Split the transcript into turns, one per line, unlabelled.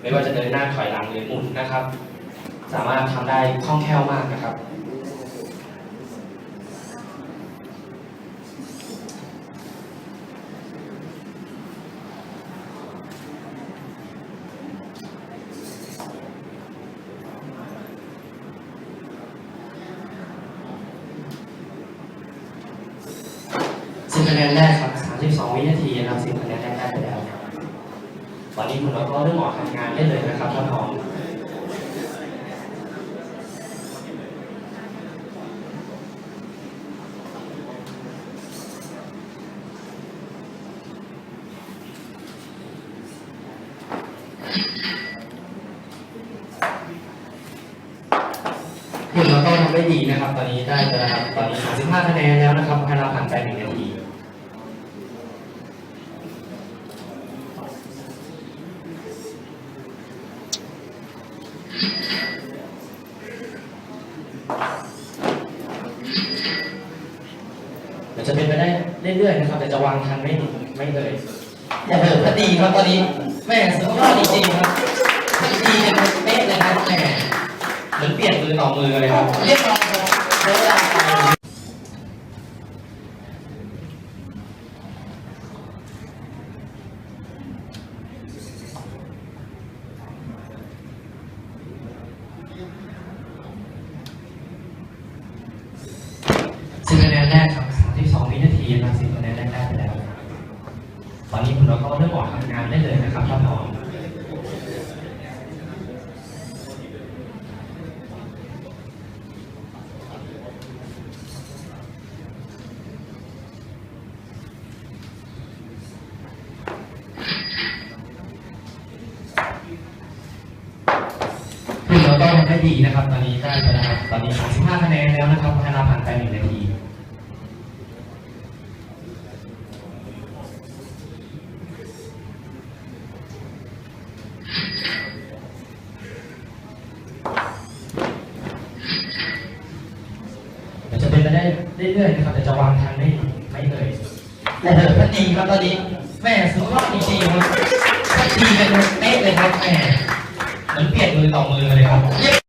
ไม่ว่าจะเดินหน้าถอยหลังหรือหมุนนะครับ สามารถทำได้คล่องแคล่วมากนะครับ สิบคะแนนแรกครับ32 วินาทีนะครับสิบคะแนน ตอนนี้คุณเราก็เริ่มออกทำงานได้เลยนะครับถ้าพร้อคุณเราก็ทำได้ดีนะครับ ตอนนี้ได้แล้วครับ ตอนนี้35คะแนนแล้วนะครับให้เราผ่านไปหนึ่งนาที เดี๋ยวจะเป็นไปได้เรื่อยๆนะครับ แต่จะวางทันไม่ไม่เลย
อย่าเบิกพอดีครับตอนนี้แม่สุดยอดจริงๆครับพอดีกันเป๊ะเลยครับแม่
เหมือนเปลี่ยนมือต่อมือเลยครับ
เรียบร้อยครับใช้เวลาไป
สิบคะ แนแรกครับ32วินาทีนะสิบคะแนนแรกได้ไปแล้ว ตอนนี้คุณเราก็เริ่มออกทำงานได้เลยนะครับถ้าพร้อมคุณเราก็ทำได้ดีนะครับ ตอนนี้ได้ไปแล้วครับตอนนี้35คะแนนแล้วนะครับให้เราผ่านไปหนึ่งนาที มันจะเป็นไปได้เรื่อยๆนะครับแต่จะวางทันไม่ไม่เลย
แต่เบิกพอดีครับตอนนี้แม่สุดยอดจริงๆครับพอดีกันเป๊ะเลยครับแม่
เหมือนเปลี่ยนมือต่อมือเลยครับ
เรียบ